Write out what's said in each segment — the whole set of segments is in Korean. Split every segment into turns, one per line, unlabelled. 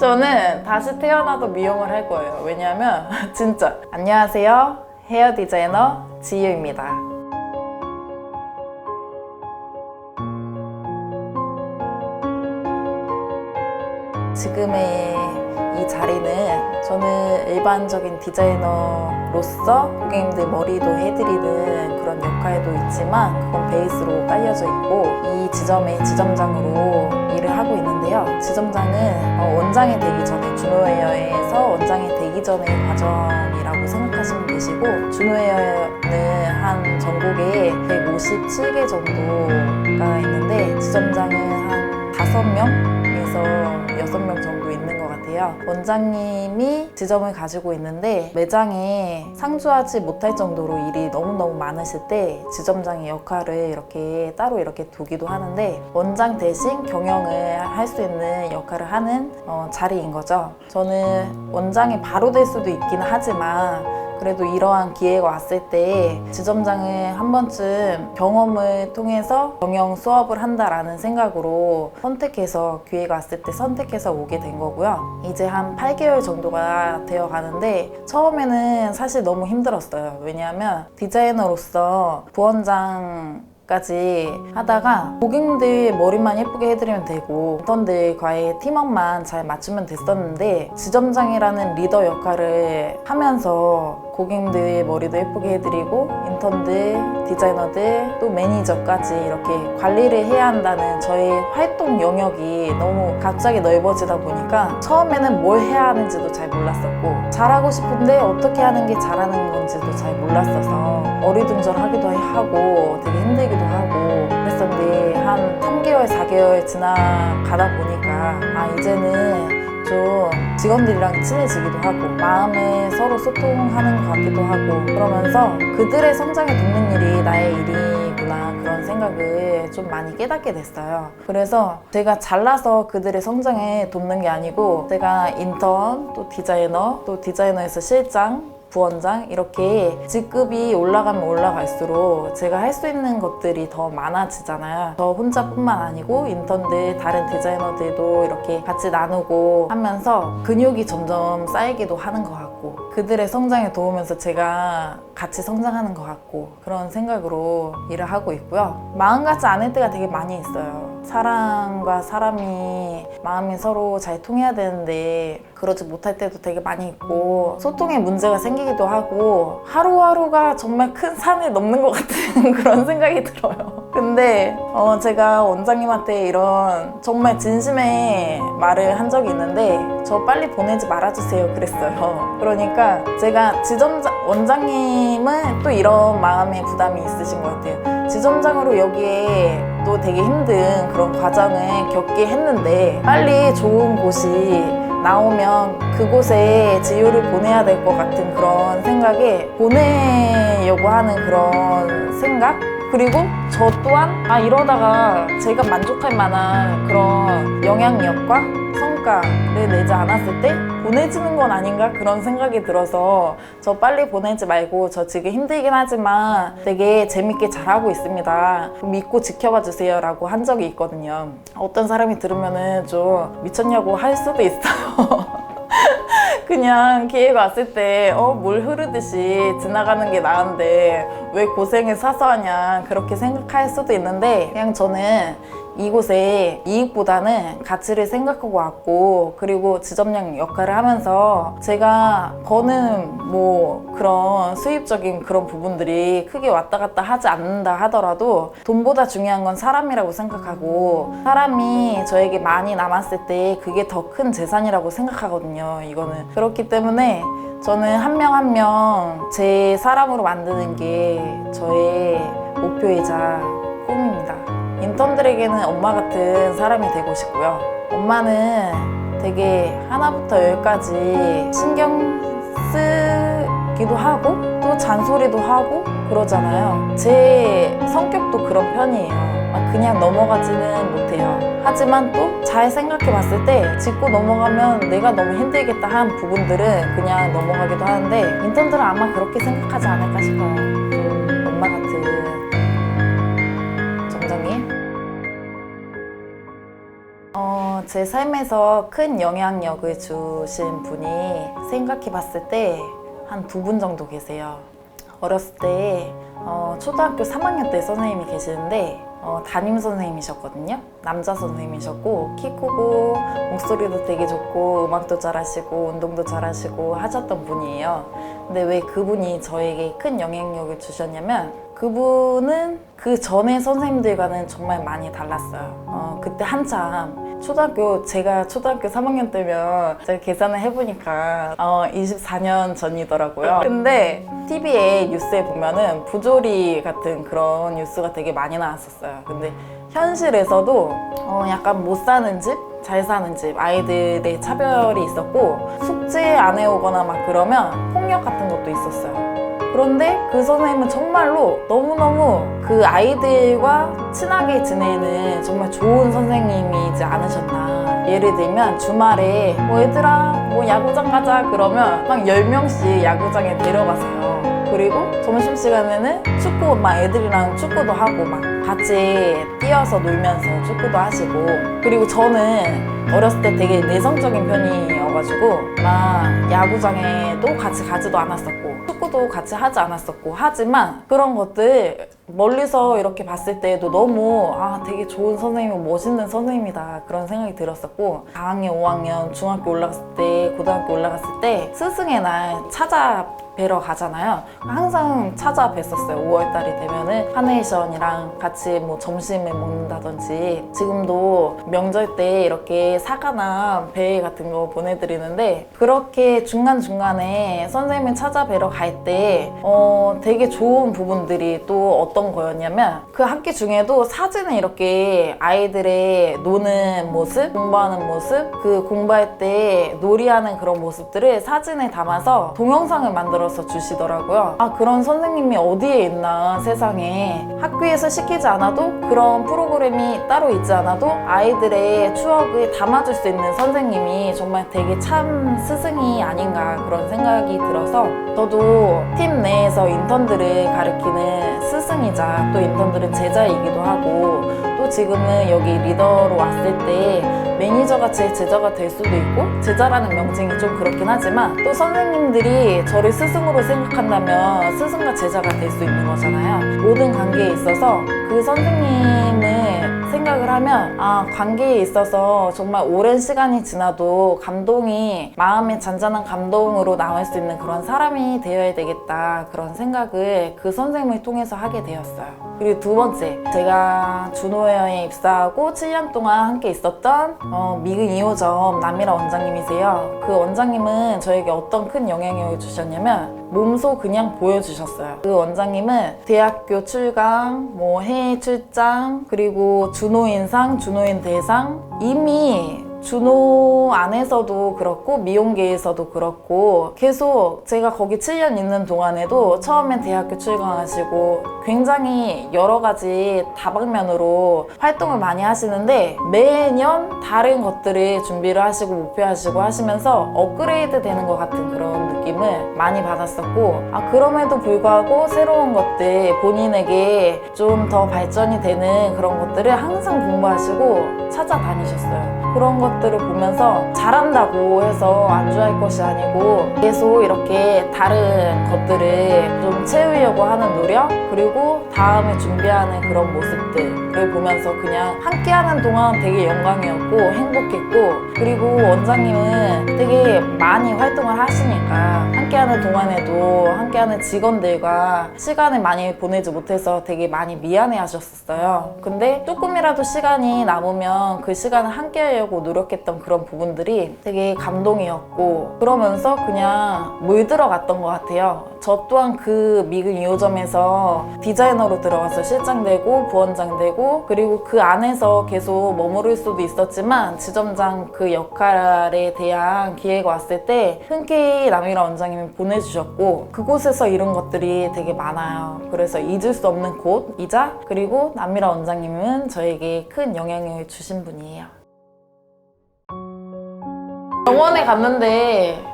저는 다시 태어나도 미용을 할 거예요. 왜냐하면 진짜 안녕하세요. 헤어 디자이너 지유입니다. 지금의 이 자리는 저는 일반적인 디자이너 로서 고객님들 머리도 해드리는 그런 역할도 있지만 그건 베이스로 깔려져 있고 이 지점의 지점장으로 일을 하고 있는데요. 지점장은 어, 원장이 되기 전에 준호헤어에서 원장이 되기 전의 과정이라고 생각하시면 되시고 준호헤어는 한 전국에 157개 정도가 있는데 지점장은 한 5명에서 6명 정도 같아요. 원장님이 지점을 가지고 있는데 매장에 상주하지 못할 정도로 일이 너무너무 많으실 때 지점장의 역할을 이렇게 따로 이렇게 두기도 하는데 원장 대신 경영을 할 수 있는 역할을 하는 어, 자리인 거죠. 저는 원장이 바로 될 수도 있긴 하지만 그래도 이러한 기회가 왔을 때 지점장을 한 번쯤 경험을 통해서 경영 수업을 한다라는 생각으로 선택해서 기회가 왔을 때 선택해서 오게 된 거고요. 이제 한 8개월 정도가 되어 가는데 처음에는 사실 너무 힘들었어요. 왜냐하면 디자이너로서 부원장 까지 하다가 고객님들 머리만 예쁘게 해드리면 되고 인턴들과의 팀워크만 잘 맞추면 됐었는데 지점장이라는 리더 역할을 하면서 고객님들 머리도 예쁘게 해드리고 인턴들, 디자이너들, 또 매니저까지 이렇게 관리를 해야 한다는 저의 활동 영역이 너무 갑자기 넓어지다 보니까 처음에는 뭘 해야 하는지도 잘 몰랐었고 잘하고 싶은데 어떻게 하는 게 잘하는 건지도 잘 몰랐어서 어리둥절하기도 하고 되게 힘들기도 하고 그랬었는데 한 3개월, 4개월 지나가다 보니까 아 이제는 좀 직원들이랑 친해지기도 하고 마음에 서로 소통하는 것 같기도 하고 그러면서 그들의 성장에 돕는 일이 나의 일이구나 그런 생각을 좀 많이 깨닫게 됐어요. 그래서 제가 잘나서 그들의 성장에 돕는 게 아니고 제가 인턴 또 디자이너 또 디자이너에서 실장 부원장 이렇게 직급이 올라가면 올라갈수록 제가 할 수 있는 것들이 더 많아지잖아요. 저 혼자뿐만 아니고 인턴들 다른 디자이너들도 이렇게 같이 나누고 하면서 근육이 점점 쌓이기도 하는 것같 고 그들의 성장에 도우면서 제가 같이 성장하는 것 같고 그런 생각으로 일을 하고 있고요. 마음 같지 않을 때가 되게 많이 있어요. 사람과 사람이 마음이 서로 잘 통해야 되는데 그러지 못할 때도 되게 많이 있고 소통에 문제가 생기기도 하고 하루하루가 정말 큰 산을 넘는 것 같은 그런 생각이 들어요. 근데 어 제가 원장님한테 이런 정말 진심의 말을 한 적이 있는데 저 빨리 보내지 말아주세요 그랬어요. 그러니까 제가 지점장 원장님은 또 이런 마음의 부담이 있으신 것 같아요. 지점장으로 여기에 또 되게 힘든 그런 과정을 겪게 했는데 빨리 좋은 곳이 나오면 그곳에 지유를 보내야 될 것 같은 그런 생각에 보내려고 하는 그런 생각? 그리고 저 또한 아 이러다가 제가 만족할 만한 그런 영향력과 성과를 내지 않았을 때 보내지는 건 아닌가 그런 생각이 들어서 저 빨리 보내지 말고 저 지금 힘들긴 하지만 되게 재밌게 잘하고 있습니다. 믿고 지켜봐 주세요 라고 한 적이 있거든요. 어떤 사람이 들으면은 좀 미쳤냐고 할 수도 있어요 그냥 기회가 왔을 때, 어, 물 흐르듯이 지나가는 게 나은데, 왜 고생을 사서 하냐, 그렇게 생각할 수도 있는데, 그냥 저는 이곳에 이익보다는 가치를 생각하고 왔고, 그리고 지점장 역할을 하면서 제가 버는 뭐 그런 수입적인 그런 부분들이 크게 왔다 갔다 하지 않는다 하더라도 돈보다 중요한 건 사람이라고 생각하고, 사람이 저에게 많이 남았을 때 그게 더 큰 재산이라고 생각하거든요, 이거는. 그렇기 때문에 저는 한 명 한 명 제 사람으로 만드는 게 저의 목표이자. 인턴들에게는 엄마 같은 사람이 되고 싶고요. 엄마는 되게 하나부터 열까지 신경 쓰기도 하고 또 잔소리도 하고 그러잖아요. 제 성격도 그런 편이에요. 막 그냥 넘어가지는 못해요. 하지만 또 잘 생각해 봤을 때 짚고 넘어가면 내가 너무 힘들겠다 한 부분들은 그냥 넘어가기도 하는데 인턴들은 아마 그렇게 생각하지 않을까 싶어요. 좀 엄마 같은 제 삶에서 큰 영향력을 주신 분이 생각해 봤을 때 한 두 분 정도 계세요. 어렸을 때 어, 초등학교 3학년 때 선생님이 계시는데 어, 담임 선생님이셨거든요. 남자 선생님이셨고 키 크고 목소리도 되게 좋고 음악도 잘하시고 운동도 잘하시고 하셨던 분이에요. 근데 왜 그분이 저에게 큰 영향력을 주셨냐면 그분은 그 전에 선생님들과는 정말 많이 달랐어요. 어, 그때 한참 초등학교 제가 초등학교 3학년 때면 제가 계산을 해보니까 어, 24년 전이더라고요. 근데 TV에 뉴스에 보면은 부조리 같은 그런 뉴스가 되게 많이 나왔었어요. 근데 현실에서도 어, 약간 못 사는 집, 잘 사는 집 아이들의 차별이 있었고 숙제 안 해오거나 막 그러면 폭력 같은 것도 있었어요. 그런데 그 선생님은 정말로 너무너무 그 아이들과 친하게 지내는 정말 좋은 선생님이지 않으셨나. 예를 들면 주말에 뭐 얘들아 뭐 야구장 가자 그러면 막 10명씩 야구장에 데려가세요. 그리고 점심시간에는 축구 막 애들이랑 축구도 하고 막 같이 뛰어서 놀면서 축구도 하시고 그리고 저는 어렸을 때 되게 내성적인 편이어가지고 막 야구장에도 같이 가지도 않았었고 축구도 같이 하지 않았었고 하지만 그런 것들 멀리서 이렇게 봤을 때도 너무 아 되게 좋은 선생님 멋있는 선생님이다 그런 생각이 들었었고 4학년 5학년 중학교 올라갔을 때 고등학교 올라갔을 때 스승의 날 찾아 뵈러 가잖아요. 항상 찾아뵀었어요. 5월달이 되면은 카네이션이랑 같이 뭐 점심을 먹는다든지 지금도 명절 때 이렇게 사과나 배 같은 거 보내드리는데 그렇게 중간중간에 선생님을 찾아뵈러 갈 때 어, 되게 좋은 부분들이 또 어떤 거였냐면 그 학기 중에도 사진을 이렇게 아이들의 노는 모습, 공부하는 모습, 그 공부할 때 놀이하는 그런 모습들을 사진에 담아서 동영상을 만들어서 주시더라고요. 아, 그런 선생님이 어디에 있나 세상에 학교에서 시키지 않아도 그런 프로그램이 따로 있지 않아도 아이들의 추억을 담아줄 수 있는 선생님이 정말 되게 참 스승이 아닌가 그런 생각이 들어서 저도 팀 내에서 인턴들을 가르치는 스승이자 또 인턴들은 제자이기도 하고 또 지금은 여기 리더로 왔을 때 매니저가 제 제자가 될 수도 있고 제자라는 명칭이 좀 그렇긴 하지만 또 선생님들이 저를 스승으로 생각한다면 스승과 제자가 될 수 있는 거잖아요. 모든 관계에 있어서 그 선생님을 생각을 하면 아 관계에 있어서 정말 오랜 시간이 지나도 감동이 마음의 잔잔한 감동으로 나올 수 있는 그런 사람이 되어야 되겠다 그런 생각을 그 선생님을 통해서 하게 되었어요. 그리고 두 번째 제가 준호여에 입사하고 7년 동안 함께 있었던 어, 미근 2호점 남미라 원장님이세요. 그 원장님은 저에게 어떤 큰 영향력을 주셨냐면 몸소 그냥 보여주셨어요. 그 원장님은 대학교 출강, 뭐 해외 출장, 그리고 준호인상, 준호인 대상 이미 준호 안에서도 그렇고 미용계에서도 그렇고 계속 제가 거기 7년 있는 동안에도 처음엔 대학교 출강하시고 굉장히 여러 가지 다방면으로 활동을 많이 하시는데 매년 다른 것들을 준비를 하시고 목표하시고 하시면서 업그레이드 되는 것 같은 그런 느낌을 많이 받았었고 아 그럼에도 불구하고 새로운 것들 본인에게 좀 더 발전이 되는 그런 것들을 항상 공부하시고 찾아다니셨어요. 그런 것들을 보면서 잘한다고 해서 안주할 것이 아니고 계속 이렇게 다른 것들을 좀 채우려고 하는 노력 그리고 다음에 준비하는 그런 모습들을 보면서 그냥 함께하는 동안 되게 영광이었고 행복했고 그리고 원장님은 되게 많이 활동을 하시니까 함께하는 동안에도 함께하는 직원들과 시간을 많이 보내지 못해서 되게 많이 미안해 하셨었어요. 근데 조금이라도 시간이 남으면 그 시간을 함께 하려고 노력했던 그런 부분들이 되게 감동이었고 그러면서 그냥 물들어갔던 것 같아요. 저 또한 그 미국 2호점에서 디자이너로 들어가서 실장되고 부원장 되고 그리고 그 안에서 계속 머무를 수도 있었지만 지점장 그 역할에 대한 기회가 왔을 때 흔쾌히 남이라 원장님 이 보내주셨고 그곳에서 이룬 것들이 되게 많아요. 그래서 잊을 수 없는 곳이자 그리고 남미라 원장님은 저에게 큰 영향을 주신 분이에요. 병원에 갔는데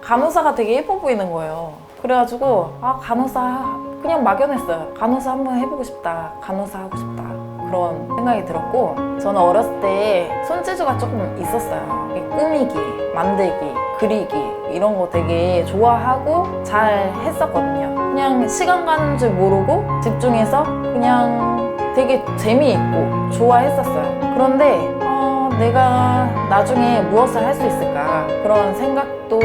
간호사가 되게 예뻐 보이는 거예요. 그래가지고 아 간호사 그냥 막연했어요. 간호사 한번 해보고 싶다. 간호사 하고 싶다. 그런 생각이 들었고 저는 어렸을 때 손재주가 조금 있었어요. 꾸미기, 만들기, 그리기 이런 거 되게 좋아하고 잘 했었거든요. 그냥 시간 가는 줄 모르고 집중해서 그냥 되게 재미있고 좋아했었어요. 그런데 어, 내가 나중에 무엇을 할 수 있을까 그런 생각도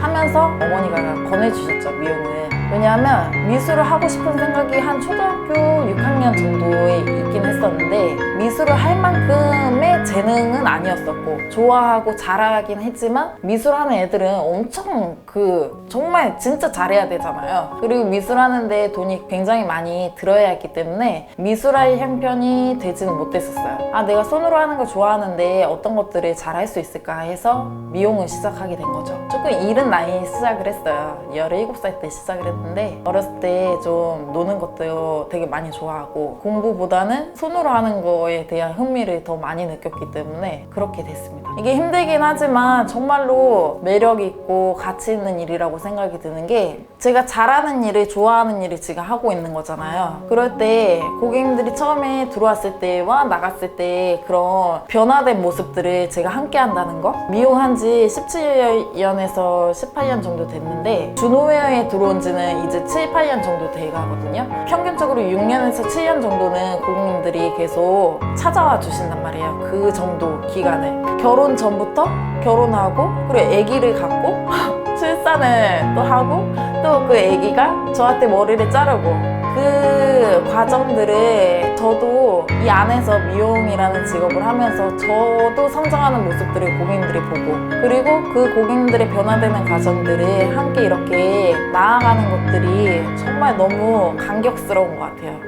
하면서 어머니가 권해주셨죠 미용을. 왜냐하면 미술을 하고 싶은 생각이 한 초등학교 6학년 정도에 있긴 했었는데 미술을 할 만큼의 재능은 아니었었고 좋아하고 잘하긴 했지만 미술하는 애들은 엄청 그 정말 진짜 잘해야 되잖아요. 그리고 미술하는데 돈이 굉장히 많이 들어야 했기 때문에 미술할 형편이 되지는 못했었어요. 아 내가 손으로 하는 걸 좋아하는데 어떤 것들을 잘 할 수 있을까 해서 미용을 시작하게 된 거죠. 조금 이른 나이에 시작을 했어요. 17살 때 시작을 했는데 어렸을 때 좀 노는 것도 되게 많이 좋아하고 공부보다는 손으로 하는 거에 대한 흥미를 더 많이 느꼈기 때문에 그렇게 됐습니다. 이게 힘들긴 하지만 정말로 매력 있고 가치 있는 일이라고 생각이 드는 게 제가 잘하는 일을 좋아하는 일을 지금 하고 있는 거잖아요. 그럴 때 고객님들이 처음에 들어왔을 때와 나갔을 때 그런 변화된 모습들을 제가 함께 한다는 거 미용한 지 17년에서 18년 정도 됐는데 준호웨어에 들어온 지는 이제 7, 8년 정도 돼 가거든요. 평균적으로 6년에서 7년 정도는 고객님들이 계속 찾아와 주신단 말이에요. 그 정도 기간을. 결혼 전부터 결혼하고 그리고 아기를 갖고 출산을 또 하고 또 그 아기가 저한테 머리를 자르고 그 과정들을 저도 이 안에서 미용이라는 직업을 하면서 저도 성장하는 모습들을 고객님들이 보고 그리고 그 고객님들의 변화되는 과정들을 함께 이렇게 나아가는 것들이 정말 너무 감격스러운 것 같아요.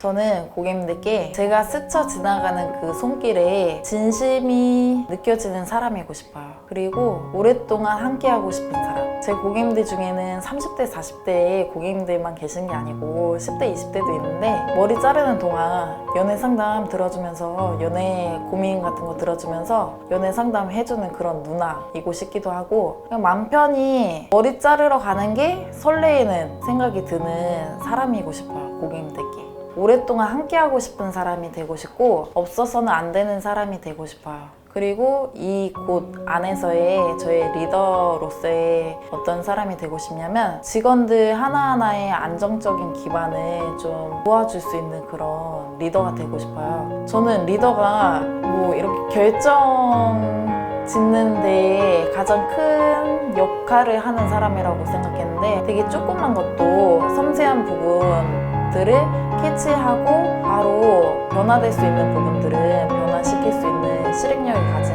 저는 고객님들께 제가 스쳐 지나가는 그 손길에 진심이 느껴지는 사람이고 싶어요. 그리고 오랫동안 함께하고 싶은 사람. 제 고객님들 중에는 30대, 40대의 고객님들만 계신 게 아니고 10대, 20대도 있는데 머리 자르는 동안 연애 상담 들어주면서 연애 고민 같은 거 들어주면서 연애 상담 해주는 그런 누나이고 싶기도 하고 그냥 맘 편히 머리 자르러 가는 게 설레이는 생각이 드는 사람이고 싶어요. 고객님들께. 오랫동안 함께하고 싶은 사람이 되고 싶고 없어서는 안 되는 사람이 되고 싶어요. 그리고 이 곳 안에서의 저의 리더로서의 어떤 사람이 되고 싶냐면 직원들 하나하나의 안정적인 기반을 좀 도와줄 수 있는 그런 리더가 되고 싶어요. 저는 리더가 뭐 이렇게 결정 짓는 데 가장 큰 역할을 하는 사람이라고 생각했는데 되게 조그만 것도 섬세한 부분 들을 캐치하고 바로 변화될 수 있는 부분들은 변화시킬 수 있는 실행력을 가진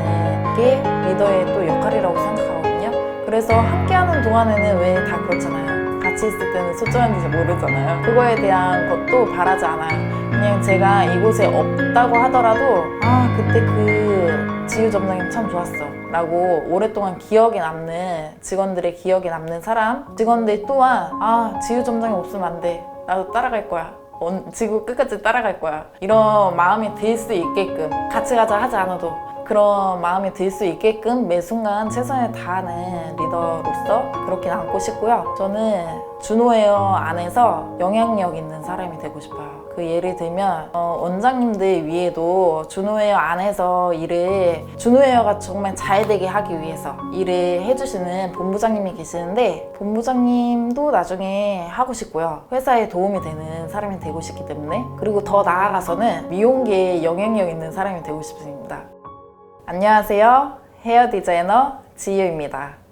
게 리더의 또 역할이라고 생각하거든요. 그래서 함께하는 동안에는 왜 다 그렇잖아요. 같이 있을 때는 소중한지 모르잖아요. 그거에 대한 것도 바라지 않아요. 그냥 제가 이곳에 없다고 하더라도 아 그때 그 지유 점장님 참 좋았어 라고 오랫동안 기억에 남는 직원들의 기억에 남는 사람 직원들 또한 아 지유 점장님 없으면 안돼 나도 따라갈 거야. 언- 지구 끝까지 따라갈 거야. 이런 마음이 들 수 있게끔 같이 가자 하지 않아도 그런 마음이 들 수 있게끔 매 순간 최선을 다하는 리더로서 그렇게 남고 싶고요. 저는 준호에어 안에서 영향력 있는 사람이 되고 싶어요. 그 예를 들면 어, 원장님들 위에도 준호에어 안에서 일을 준호에어가 정말 잘 되게 하기 위해서 일을 해주시는 본부장님이 계시는데 본부장님도 나중에 하고 싶고요. 회사에 도움이 되는 사람이 되고 싶기 때문에. 그리고 더 나아가서는 미용계에 영향력 있는 사람이 되고 싶습니다 안녕하세요. 헤어 디자이너 지유입니다